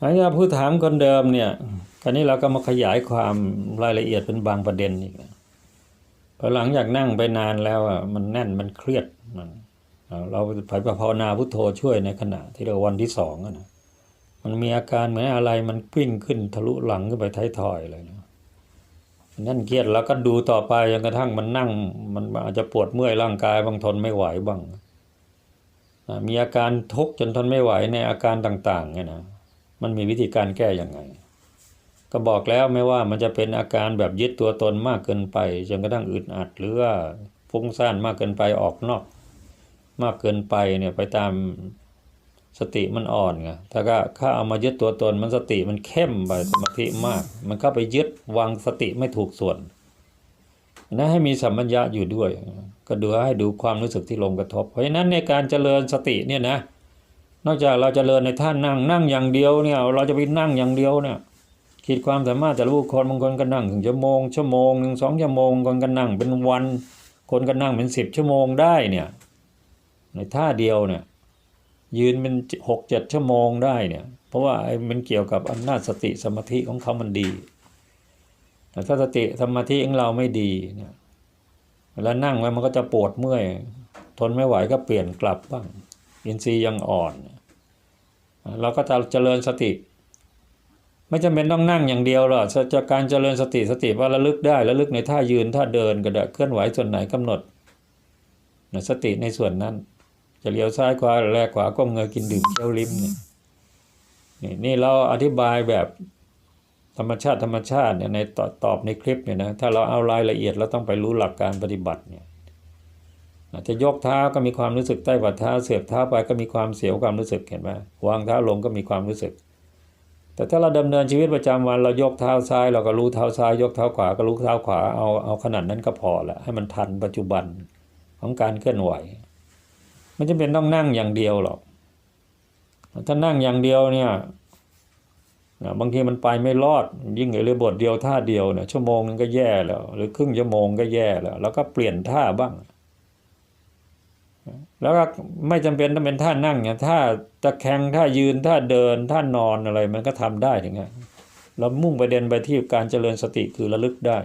อันนี้ผู้ถามคนเดิมเนี่ยคราวนี้เราก็มาขยายความรายละเอียดเป็นบางประเด็นอีกนะพอหลังจากนั่งไปนานแล้วอะมันแน่นมันเครียดมันเอาเราไปภาวนาพุทโธช่วยในขณะ ที่เราวันที่สองอะนะมันมีอาการเหมือนอะไรมันปิ้งขึ้นทะลุหลังขึ้นไปท้ายทอยเลยนะนั่นเครียดแล้วก็ดูต่อไปจนกระทั่งมันนั่ง มันอาจจะปวดเมื่อยร่างกายบางทนไม่ไหวบ้างมีอาการทุกข์จนทนไม่ไหวในอาการต่างๆเนี่ยนะ มันมีวิธีการแก้ยังไง ก็บอกแล้วไม่ว่ามันจะเป็นอาการแบบยึดตัวตนมากเกินไปจนกระทั่งอึดอัดหรือว่าฟุ้งซ่านมากเกินไปออกนอก มากเกินไปเนี่ยไปตามสติมันอ่อนไงถ้าก็ถ้าเอามายึดตัวตนมันสติมันเข้มไปสมาธิมาก มันเข้าไปยึดวางสติไม่ถูกส่วนนะให้มีสัมมัญญะอยู่ด้วย ก็ดูให้ดูความรู้สึกที่ลงกระทบ เพราะฉะนั้นในการเจริญสติเนี่ยนะ นอกจากเราจเจริญในท่านั่งนั่งอย่างเดียวเนี่ยเราจะไปนั่งอย่างเดียวเนี่ยขีดความสามารถแต่ละบุคคลบางคนก็นั่งถึงชั่วโมงชั่วโมงหนึ่งสองชั่วโมงคนก็นั่งเป็นวัน คนก็นั่งเป็นสิบชั่วโมงได้เนี่ยในท่าเดียวเนี่ยยืนเป็นหกเจ็ดชั่วโมงได้เนี่ยเพราะว่าไอ้มันเกี่ยวกับอำนาจสติสมาธิของเขามันดีแต่ถ้าสติสมาธิของเราไม่ดีเนี่ยเวลานั่งไว้มันก็จะปวดเมื่อย ทนไม่ไหวก็เปลี่ยนกลับบ้างอินทรีย์ยังอ่อนเเราก็จะเจริญสติ ไม่จำเป็นต้องนั่งอย่างเดียวหรอกจากการเจริญสติสติว่าระลึกได้ระลึกในท่ายืนท่าเดินก็ได้เคลื่อนไหวส่วนไหนกำหนดสติในส่วนนั้น จะเลี้ยวซ้ายขวาแลกขวาก้มเงยกินดื่มเคี้ยวลิ้มเนี่ยนี่นี่เราอธิบายแบบธรรมชาติธรรมชาติเนี่ยในตอบในคลิปเนี่ยนะถ้าเราเอารายละเอียดเราต้องไปรู้หลักการปฏิบัติเนี่ย จะยกเท้าก็มีความรู้สึกใต้ฝ่าเท้าเสียบเท้าไปก็มีความเสียวความรู้สึกเห็นไหมวางเท้าลงก็มีความรู้สึก แต่ถ้าเราดำเนินชีวิตประจำวันเรายกเท้าซ้าย เราก็รู้เท้าซ้าย ยกเท้าขวาก็รู้เท้าขวาเอาเอาขนาดนั้นก็พอละให้มันทันปัจจุบันของการเคลื่อนไหวไม่จำเป็นต้องนั่งอย่างเดียวหรอกถ้านั่งอย่างเดียวเนี่ยบางทีมันไปไม่รอด ยิ่งเรือบทเดียวท่าเดียวเนี่ยชั่วโมงนึงก็แย่แล้ว หรือครึ่งชั่วโมงก็แย่แล้ว แล้วก็เปลี่ยนท่าบ้าง แล้วก็ไม่จำเป็นต้องเป็นท่านั่งเนี่ยท่าตะแคงท่ายืนท่าเดินท่านอนอะไรมันก็ทำได้ถึงไงเรามุ่งประเด็นไปที่การเจริญสติคือระลึกได้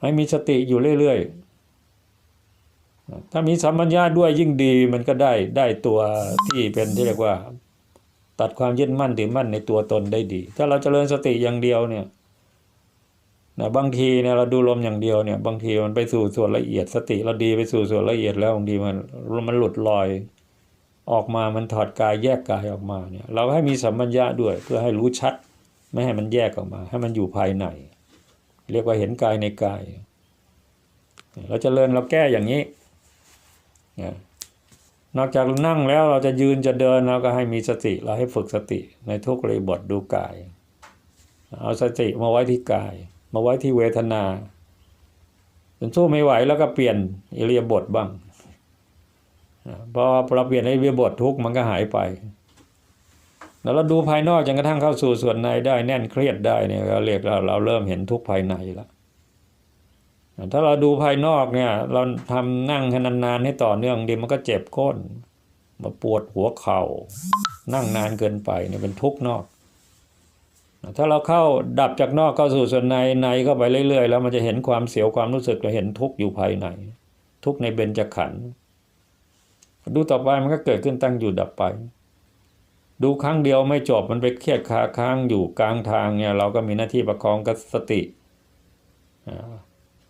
ให้มีสติอยู่เรื่อยๆถ้ามีสัมปัญญาด้วยยิ่งดีมันก็ได้ได้ตัวที่เป็นที่เรียกว่า ตัดความยึดมั่นถือมั่นในตัวตนได้ดี ถ้าเราเจริญสติอย่างเดียวเนี่ย นะบางทีเนี่ยเราดูลมอย่างเดียวเนี่ย บางทีมันไปสู่ส่วนละเอียดสติเราดีไปสู่ส่วนละเอียดแล้วบางทีมันมันหลุดลอยออกมามันถอดกายแยกกายออกมาเนี่ย เราให้มีสัมปัญญะด้วย เพื่อให้รู้ชัด ไม่ให้มันแยกออกมา ให้มันอยู่ภายใน เรียกว่าเห็นกายในกาย เราจะเริญเราแก้อย่างนี้นอกจากนั่งแล้วเราจะยืนจะเดินเราก็ให้มีสติ เราให้ฝึกสติในทุกเรบทดูกาย เอาสติมาไว้ที่กาย มาไว้ที่เวทนาจนสู้ไม่ไหวแล้วก็เปลี่ยนอิเลียบทบ้างพอเราเปลี่ยนอิเลียบททุกมันก็หายไป แล้วเราดูภายนอกจนกระทั่งเข้าสู่ส่วนในได้แน่นเครียดได้เนี่ยเราเรียกเราเราเริ่มเห็นทุกภายในแล้วถ้าเราดูภายนอกเนี่ย เราทำนั่งให้นานๆให้ต่อเนื่องดีมันก็เจ็บก้น มาปวดหัวเข่านั่งนานเกินไปเนี่ยเป็นทุกข์นอก ถ้าเราเข้าดับจากนอกเข้าสู่ส่วนในในเข้าไปเรื่อย ๆ แล้วมันจะเห็นความเสียวความรู้สึกเราเห็นทุกข์อยู่ภายใน ทุกข์ในเบญจขันธ์ดูต่อไปมันก็เกิดขึ้นตั้งอยู่ดับไป ดูครั้งเดียวไม่จบมันไปเครียดคาค้างอยู่กลางทางเนี่ยเราก็มีหน้าที่ประคองกับสติ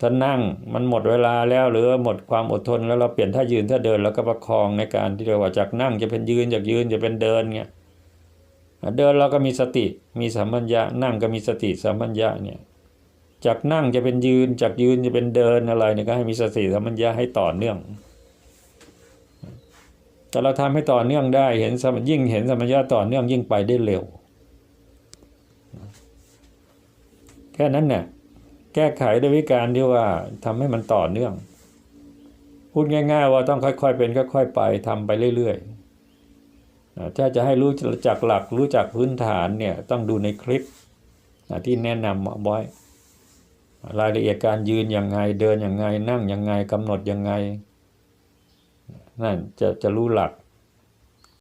ถ้านั่งมันหมดเวลาแล้วหรือหมดความอดทนแล้วเราเปลี่ยนท่ายืนถ้าเดินแล้วก็ประคองในการที่เราว่าจากนั่งจะเป็นยืนจากยืนจะเป็นเดินเนี่ย เดินเราก็มีสติมีสัมปัญญะนั่งก็มีสติสัมปัญญะเนี่ยจากนั่งจะเป็นยืนจากยืนจะเป็นเดินอะไรเนี่ยก็ให้มีสติสัมปัญญะให้ต่อเนื่อง แต่เราทำให้ต่อเนื่องได้เห็นยิ่งเห็นสัมปัญญะต่อเนื่องยิ่งไปได้เร็ว แค่นั้นเนี่ยแก้ไขด้วยวิการที่ว่าทำให้มันต่อเนื่อง พูดง่าย ๆ ว่าต้องค่อย ๆ เป็นค่อย ๆ ไปทำไปเรื่อย ๆ ถ้าจะให้รู้จักหลักรู้จักพื้นฐานเนี่ยต้องดูในคลิปที่แนะนำบ่อยรายละเอียดการยืนยังไงเดินยังไงนั่งยังไงกำหนดยังไงนั่นจะจะรู้หลัก